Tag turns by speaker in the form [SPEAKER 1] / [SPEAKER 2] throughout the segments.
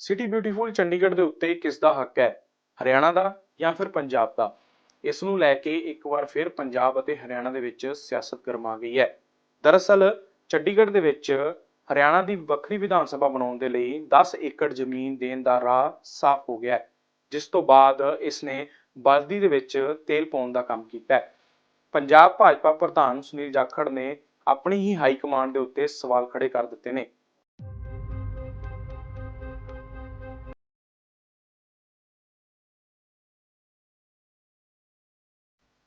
[SPEAKER 1] City beautiful Chandigarh ਦੇ ਉੱਤੇ ਕਿਸ ਦਾ ਹੱਕ ਹੈ? ਹਰਿਆਣਾ ਦਾ ਜਾਂ ਫਿਰ ਪੰਜਾਬ ਦਾ? ਇਸ ਨੂੰ ਲੈ ਕੇ ਇੱਕ ਵਾਰ ਫਿਰ ਪੰਜਾਬ ਅਤੇ ਹਰਿਆਣਾ ਦੇ ਵਿੱਚ ਸਿਆਸਤ ਗਰਮਾ ਗਈ ਹੈ। ਦਰਅਸਲ, ਚੰਡੀਗੜ੍ਹ ਦੇ ਵਿੱਚ ਹਰਿਆਣਾ ਦੀ ਵੱਖਰੀ ਵਿਧਾਨ ਸਭਾ ਬਣਾਉਣ ਦੇ ਲਈ 10 ਏਕੜ ਜ਼ਮੀਨ ਦੇਣ ਦਾ ਰਾਹ ਸਾਫ਼ ਹੋ ਗਿਆ ਹੈ, ਜਿਸ ਤੋਂ ਬਾਅਦ ਇਸ ਨੇ ਬਲਦੀ ਦੇ ਵਿੱਚ ਤੇਲ ਪਾਉਣ ਦਾ ਕੰਮ ਕੀਤਾ ਹੈ। ਪੰਜਾਬ ਭਾਜਪਾ ਪ੍ਰਧਾਨ ਸੁਨੀਲ ਜਾਖੜ ਨੇ ਆਪਣੀ ਹੀ ਹਾਈ ਕਮਾਂਡ ਦੇ ਉੱਤੇ ਸਵਾਲ ਖੜੇ ਕਰ ਦਿੱਤੇ ਨੇ।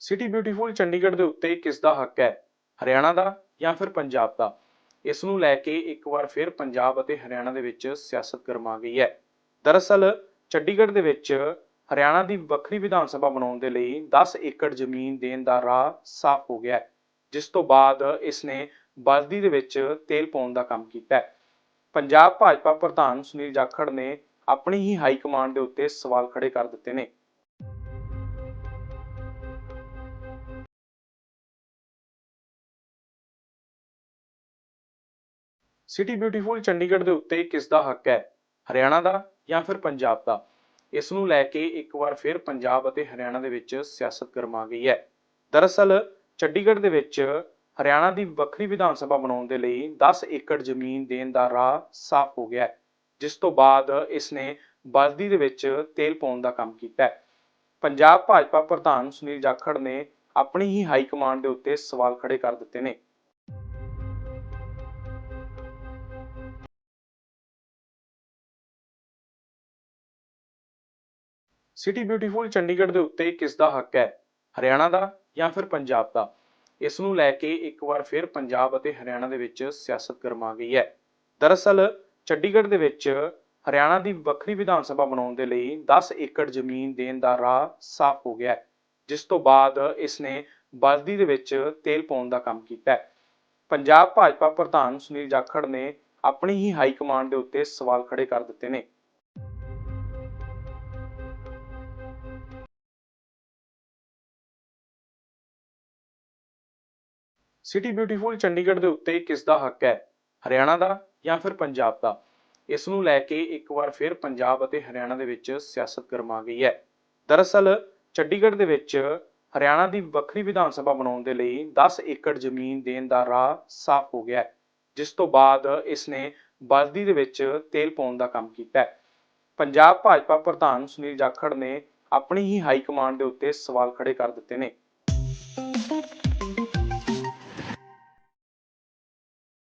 [SPEAKER 1] ਸਿਟੀ ਬਿਊਟੀਫੁਲ ਚੰਡੀਗੜ੍ਹ ਦੇ ਉੱਤੇ ਕਿਸ ਦਾ ਹੱਕ ਹੈ? ਹਰਿਆਣਾ ਦਾ ਜਾਂ ਫਿਰ ਪੰਜਾਬ ਦਾ? ਇਸ ਨੂੰ ਲੈ ਕੇ ਇੱਕ ਵਾਰ ਫਿਰ ਪੰਜਾਬ ਅਤੇ ਹਰਿਆਣਾ ਦੇ ਵਿੱਚ ਸਿਆਸਤ ਗਰਮਾ ਗਈ ਹੈ। ਦਰਅਸਲ, ਚੰਡੀਗੜ੍ਹ ਦੇ ਵਿੱਚ ਹਰਿਆਣਾ ਦੀ ਵੱਖਰੀ ਵਿਧਾਨ ਸਭਾ ਬਣਾਉਣ ਦੇ ਲਈ 10 ਏਕੜ ਜ਼ਮੀਨ ਦੇਣ ਦਾ ਰਾਹ ਸਾਫ਼ ਹੋ ਗਿਆ ਜਿਸ ਤੋਂ ਬਾਅਦ ਇਸ ਨੇ ਬਲਦੀ ਦੇ ਵਿੱਚ ਤੇਲ ਪਾਉਣ ਦਾ ਕੰਮ ਕੀਤਾ ਪੰਜਾਬ ਭਾਜਪਾ ਪ੍ਰਧਾਨ ਸੁਨੀਲ ਜਾਖੜ ਨੇ ਆਪਣੀ ਹੀ ਹਾਈ ਕਮਾਂਡ ਦੇ ਉੱਤੇ ਸਵਾਲ ਖੜੇ ਕਰ ਦਿੱਤੇ ਨੇ। ਸਿਟੀ ਬਿਊਟੀਫੁਲ ਚੰਡੀਗੜ੍ਹ ਦੇ ਉੱਤੇ ਕਿਸ ਦਾ ਹੱਕ ਹੈ? ਹਰਿਆਣਾ ਦਾ ਜਾਂ ਫਿਰ ਪੰਜਾਬ ਦਾ? ਇਸ ਨੂੰ ਲੈ ਕੇ ਇੱਕ ਵਾਰ ਫਿਰ ਪੰਜਾਬ ਅਤੇ ਹਰਿਆਣਾ ਦੇ ਵਿੱਚ ਸਿਆਸਤ ਗਰਮਾ ਗਈ ਹੈ। ਦਰਅਸਲ, ਚੰਡੀਗੜ੍ਹ ਦੇ ਵਿੱਚ ਹਰਿਆਣਾ ਦੀ ਵੱਖਰੀ ਵਿਧਾਨ ਸਭਾ ਬਣਾਉਣ ਦੇ ਲਈ 10 ਏਕੜ ਜ਼ਮੀਨ ਦੇਣ ਦਾ ਰਾਹ ਸਾਫ਼ ਹੋ ਗਿਆ ਹੈ, ਜਿਸ ਤੋਂ ਬਾਅਦ ਇਸ ਨੇ ਬਲਦੀ ਦੇ ਵਿੱਚ ਤੇਲ ਪਾਉਣ ਦਾ ਕੰਮ ਕੀਤਾ ਪੰਜਾਬ ਭਾਜਪਾ ਪ੍ਰਧਾਨ ਸੁਨੀਲ ਜਾਖੜ ਨੇ ਆਪਣੀ ਹੀ ਹਾਈ ਕਮਾਂਡ ਦੇ ਉੱਤੇ ਸਵਾਲ ਖੜੇ ਕਰ ਦਿੱਤੇ ਨੇ। ਸਿਟੀ ਬਿਊਟੀਫੁਲ ਚੰਡੀਗੜ੍ਹ ਦੇ ਉੱਤੇ ਕਿਸ ਦਾ ਹੱਕ ਹੈ? ਹਰਿਆਣਾ ਦਾ ਜਾਂ ਫਿਰ ਪੰਜਾਬ ਦਾ? ਇਸ ਨੂੰ ਲੈ ਕੇ ਇੱਕ ਵਾਰ ਫਿਰ ਪੰਜਾਬ ਅਤੇ ਹਰਿਆਣਾ ਦੇ ਵਿੱਚ ਸਿਆਸਤ ਗਰਮਾ ਗਈ ਹੈ। ਦਰਅਸਲ, ਚੰਡੀਗੜ੍ਹ ਦੇ ਵਿੱਚ ਹਰਿਆਣਾ ਦੀ ਵੱਖਰੀ ਵਿਧਾਨ ਸਭਾ ਬਣਾਉਣ ਦੇ ਲਈ 10 ਏਕੜ ਜ਼ਮੀਨ ਦੇਣ ਦਾ ਰਾਹ ਸਾਫ਼ ਹੋ ਗਿਆ ਹੈ, ਜਿਸ ਤੋਂ ਬਾਅਦ ਇਸ ਨੇ ਬਲਦੀ ਦੇ ਵਿੱਚ ਤੇਲ ਪਾਉਣ ਦਾ ਕੰਮ ਕੀਤਾ ਹੈ। ਪੰਜਾਬ ਭਾਜਪਾ ਪ੍ਰਧਾਨ ਸੁਨੀਲ ਜਾਖੜ ਨੇ ਆਪਣੀ ਹੀ ਹਾਈ ਕਮਾਂਡ ਦੇ ਉੱਤੇ ਸਵਾਲ ਖੜੇ ਕਰ ਦਿੱਤੇ ਨੇ। ਸਿਟੀ ਬਿਊਟੀਫੁਲ ਚੰਡੀਗੜ੍ਹ ਦੇ ਉੱਤੇ ਕਿਸ ਦਾ ਹੱਕ ਹੈ? ਹਰਿਆਣਾ ਦਾ ਜਾਂ ਫਿਰ ਪੰਜਾਬ ਦਾ? ਇਸ ਨੂੰ ਲੈ ਕੇ ਇੱਕ ਵਾਰ ਫਿਰ ਪੰਜਾਬ ਅਤੇ ਹਰਿਆਣਾ ਦੇ ਵਿੱਚ ਸਿਆਸਤ ਗਰਮਾ ਗਈ ਹੈ। ਦਰਅਸਲ, ਚੰਡੀਗੜ੍ਹ ਦੇ ਵਿੱਚ ਹਰਿਆਣਾ ਦੀ ਵੱਖਰੀ ਵਿਧਾਨ ਸਭਾ ਬਣਾਉਣ ਦੇ ਲਈ 10 ਏਕੜ ਜ਼ਮੀਨ ਦੇਣ ਦਾ ਰਾਹ ਸਾਫ਼ ਹੋ ਗਿਆ ਹੈ, ਜਿਸ ਤੋਂ ਬਾਅਦ ਇਸ ਨੇ ਬਲਦੀ ਦੇ ਵਿੱਚ ਤੇਲ ਪਾਉਣ ਦਾ ਕੰਮ ਕੀਤਾ ਹੈ। ਪੰਜਾਬ ਭਾਜਪਾ ਪ੍ਰਧਾਨ ਸੁਨੀਲ ਜਾਖੜ ਨੇ ਆਪਣੀ ਹੀ ਹਾਈ ਕਮਾਂਡ ਦੇ ਉੱਤੇ ਸਵਾਲ ਖੜੇ ਕਰ ਦਿੱਤੇ ਨੇ ਸਿਟੀ ਬਿਊਟੀਫੁਲ ਚੰਡੀਗੜ੍ਹ ਦੇ ਉੱਤੇ ਕਿਸ ਦਾ ਹੱਕ ਹੈ ਹਰਿਆਣਾ ਦਾ ਜਾਂ ਫਿਰ ਪੰਜਾਬ ਦਾ ਇਸ ਨੂੰ ਲੈ ਕੇ ਇੱਕ ਵਾਰ ਫਿਰ ਪੰਜਾਬ ਅਤੇ ਹਰਿਆਣਾ ਦੇ ਵਿੱਚ ਸਿਆਸਤ ਗਰਮਾ ਗਈ ਹੈ ਦਰਅਸਲ ਚੰਡੀਗੜ੍ਹ ਦੇ ਵਿੱਚ ਹਰਿਆਣਾ ਦੀ ਵੱਖਰੀ ਵਿਧਾਨ ਸਭਾ ਬਣਾਉਣ ਦੇ ਲਈ 10 ਏਕੜ ਜ਼ਮੀਨ ਦੇਣ ਦਾ ਰਾਹ ਸਾਫ਼ ਹੋ ਗਿਆ ਹੈ ਜਿਸ ਤੋਂ ਬਾਅਦ ਇਸ ਨੇ ਬਲਦੀ ਦੇ ਵਿੱਚ ਤੇਲ ਪਾਉਣ ਦਾ ਕੰਮ ਕੀਤਾ ਹੈ ਪੰਜਾਬ ਭਾਜਪਾ ਪ੍ਰਧਾਨ ਸੁਨੀਲ ਜਾਖੜ ਨੇ ਆਪਣੀ ਹੀ ਹਾਈ ਕਮਾਂਡ ਦੇ ਉੱਤੇ ਸਵਾਲ ਖੜੇ ਕਰ ਦਿੱਤੇ ਨੇ।